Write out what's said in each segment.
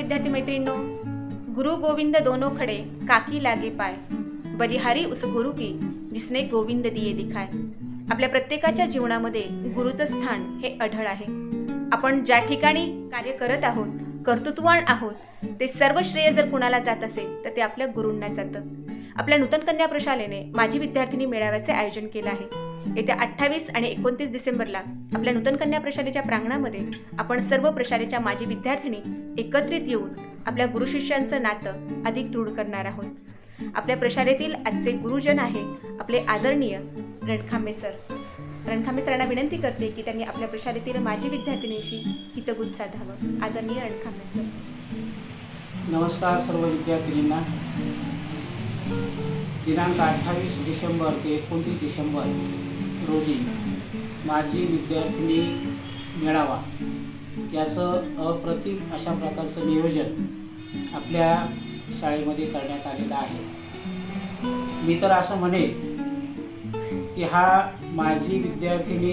विद्यार्थी मैत्रिणींनो गुरु गोविंद दोनों खडे काकी लागे पाय बलिहारी उस गुरु की जिसने गोविंद दिये दिखाय. आपल्या प्रत्येकाच्या जीवनामध्ये गुरुचं स्थान हे अढळ आहे. आपण ज्या ठिकाणी कार्य करत आहोत कर्तृत्वान आहोत ते सर्व श्रेय जर कुणाला जात असेल तर ते आपल्या गुरूंना जातं. आपल्या नूतन कन्या प्रशालेने माझी विद्यार्थिनी मेळाव्याचे आयोजन केलं आहे. येत्या अठ्ठावीस आणि एकोणतीस डिसेंबरला आपल्या नूतन कन्या प्रशालेच्या प्रांगणामध्ये आपण सर्व प्रशालेच्या माजी विद्यार्थिनी एकत्रित येऊन आपल्या गुरुशिष्यांचं नातं अधिक दृढ करणार आहोत. आपल्या प्रशालेतील आजचे गुरुजन आहे आपले आदरणीय रणखांबे सर. रणखांबे सरांना विनंती करते की त्यांनी आपल्या प्रशालेतील माजी विद्यार्थिनीशी हितगुज साधावं. आदरणीय रणखांबे सर. नमस्कार सर्व विद्यार्थिनींना. दिनांक अठ्ठावीस डिसेंबर ते एकोणतीस डिसेंबर रोजी माझी विद्यार्थिनी मेळावा. याचं अप्रतिम अशा प्रकारचं नियोजन आपल्या शाळेमध्ये करण्यात आलेलं आहे. मी तर असं म्हणेन की हा माझी विद्यार्थिनी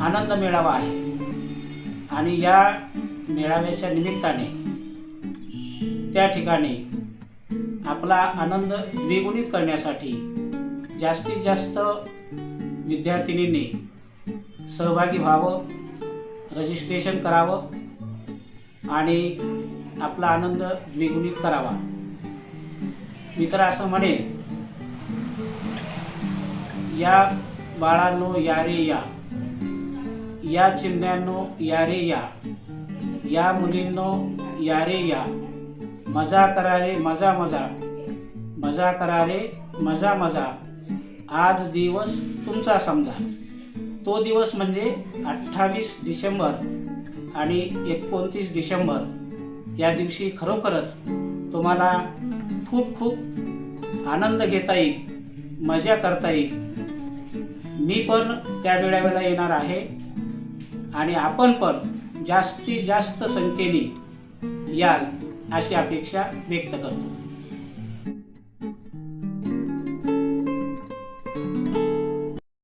आनंद मेळावा आहे. आणि या मेळाव्याच्या निमित्ताने त्या ठिकाणी आपला आनंद द्विगुणित करण्यासाठी जास्तीत जास्त विद्यार्थिनींनी सहभागी व्हावं रजिस्ट्रेशन करावं आणि आपला आनंद द्विगुणित करावा. मित्र असं म्हणे या बाळांनो या रे या. या चिमण्यांनो या रे या. या मुलींनो या रे या. मजा करा रे मजा मजा. मजा करा रे मजा मजा. आज दिवस तुमचा समजा. तो दिवस म्हणजे अठ्ठावीस डिसेंबर आणि एकोणतीस डिसेंबर. या दिवशी खरोखरच तुम्हाला खूप खूप आनंद घेता येईल मजा करता येईल. मी पण त्या वेळावेळेला येणार आहे आणि आपण पण जास्तीत जास्त संख्येने याल अशी अपेक्षा व्यक्त करतो.